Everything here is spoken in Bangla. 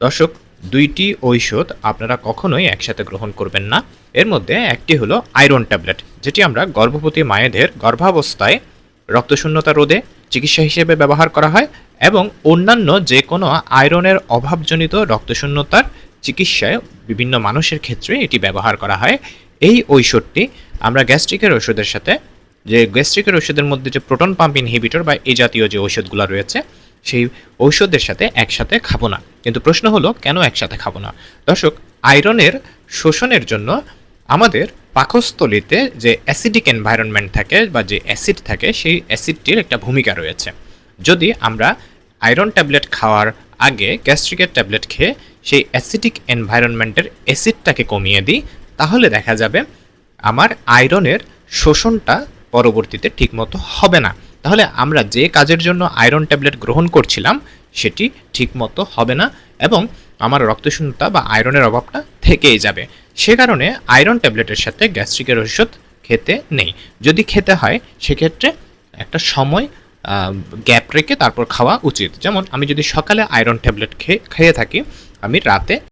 দর্শক, দুইটি ঔষধ আপনারা কখনোই একসাথে গ্রহণ করবেন না। এর মধ্যে একটি হলো আয়রন ট্যাবলেট, যেটি আমরা গর্ভবতী মায়েদের গর্ভাবস্থায় রক্তশূন্যতা রোধে চিকিৎসা হিসেবে ব্যবহার করা হয় এবং অন্যান্য যে কোনো আয়রনের অভাবজনিত রক্তশূন্যতার চিকিৎসায় বিভিন্ন মানুষের ক্ষেত্রে এটি ব্যবহার করা হয়। এই ঔষধটি আমরা গ্যাস্ট্রিকের ওষুধের সাথে, যে গ্যাস্ট্রিকের ওষুধের মধ্যে যে প্রোটন পাম্প ইনহিবিটর বা এই জাতীয় যে ঔষধগুলো রয়েছে, সেই ঔষধের সাথে একসাথে খাব না। কিন্তু প্রশ্ন হলো, কেন একসাথে খাব না? দর্শক, আয়রনের শোষণের জন্য আমাদের পাকস্থলিতে যে অ্যাসিডিক এনভায়রনমেন্ট থাকে বা যে অ্যাসিড থাকে, সেই অ্যাসিডটির একটা ভূমিকা রয়েছে। যদি আমরা আয়রন ট্যাবলেট খাওয়ার আগে গ্যাস্ট্রিকের ট্যাবলেট খেয়ে সেই অ্যাসিডিক এনভায়রনমেন্টের অ্যাসিডটাকে কমিয়ে দিই, তাহলে দেখা যাবে আমার আয়রনের শোষণটা পরবর্তীতে ঠিকমতো হবে না। তাহলে আমরা যে কাজের জন্য আয়রন ট্যাবলেট গ্রহণ করছিলাম, সেটি ঠিকমতো হবে না এবং আমার রক্তশূন্যতা বা আয়রনের অভাবটা থেকেই যাবে। সে কারণে আয়রন ট্যাবলেটের সাথে গ্যাস্ট্রিকের ওষুধ খেতে নেই। যদি খেতে হয়, সেক্ষেত্রে একটা সময় গ্যাপ রেখে তারপর খাওয়া উচিত। যেমন, আমি যদি সকালে আয়রন ট্যাবলেট খেয়ে খেয়ে থাকি, আমি রাতে